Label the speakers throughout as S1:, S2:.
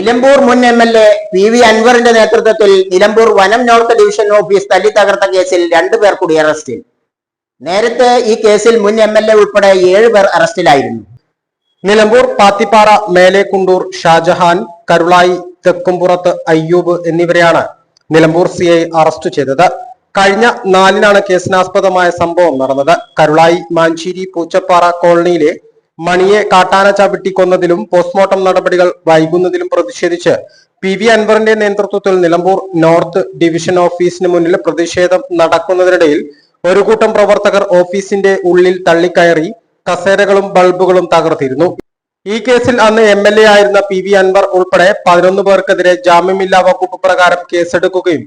S1: നിലമ്പൂർ മുൻ M L A P V അൻവറിന്റെ നേതൃത്വത്തിൽ നിലമ്പൂർ വനം നോർത്ത് ഡിവിഷൻ ഓഫീസ് തല്ലി തകർത്ത കേസിൽ രണ്ടുപേർ കൂടി അറസ്റ്റിൽ. നേരത്തെ ഈ കേസിൽ മുൻ എം എൽ എ ഉൾപ്പെടെ ഏഴുപേർ അറസ്റ്റിലായിരുന്നു.
S2: നിലമ്പൂർ പാത്തിപ്പാറ മേലേക്കുണ്ടൂർ ഷാജഹാൻ കരുളായി തെക്കുംപുറത്ത് അയ്യൂബ് എന്നിവരെയാണ് നിലമ്പൂർ സി അറസ്റ്റ് ചെയ്തത്. കഴിഞ്ഞ നാലിനാണ് കേസിനാസ്പദമായ സംഭവം നടന്നത്. കരുളായി മാഞ്ചേരി പൂച്ചപ്പാറ കോളനിയിലെ മണിയെ കാട്ടാന ചവിട്ടി കൊന്നതിലും പോസ്റ്റ്മോർട്ടം നടപടികൾ വൈകുന്നതിലും പ്രതിഷേധിച്ച് പി വി അൻവറിന്റെ നേതൃത്വത്തിൽ നിലമ്പൂർ നോർത്ത് ഡിവിഷൻ ഓഫീസിന് മുന്നിൽ പ്രതിഷേധം നടക്കുന്നതിനിടയിൽ ഒരു കൂട്ടം പ്രവർത്തകർ ഓഫീസിന്റെ ഉള്ളിൽ തള്ളിക്കയറി കസേരകളും ബൾബുകളും തകർത്തിരുന്നു. ഈ കേസിൽ അന്ന് എം എൽ എ ആയിരുന്ന പി വി അൻവർ ഉൾപ്പെടെ പതിനൊന്ന് പേർക്കെതിരെ ജാമ്യമില്ലാ വകുപ്പ് പ്രകാരം കേസെടുക്കുകയും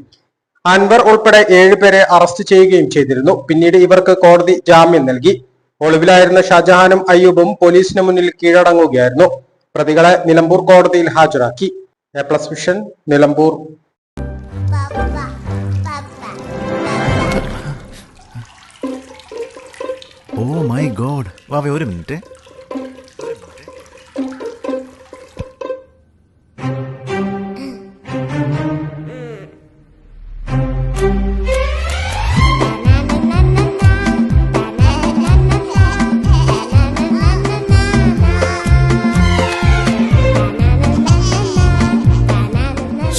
S2: അൻവർ ഉൾപ്പെടെ ഏഴുപേരെ അറസ്റ്റ് ചെയ്യുകയും ചെയ്തിരുന്നു. പിന്നീട് ഇവർക്ക് കോടതി ജാമ്യം നൽകി. ഒളിവിലായിരുന്ന ഷാജഹാനും അയ്യൂബും പോലീസിന് മുന്നിൽ കീഴടങ്ങുകയായിരുന്നു. പ്രതികളെ നിലമ്പൂർ കോടതിയിൽ ഹാജരാക്കി. A plus vision Nilambur.
S3: Oh my god. വാവേ ഒരു minute.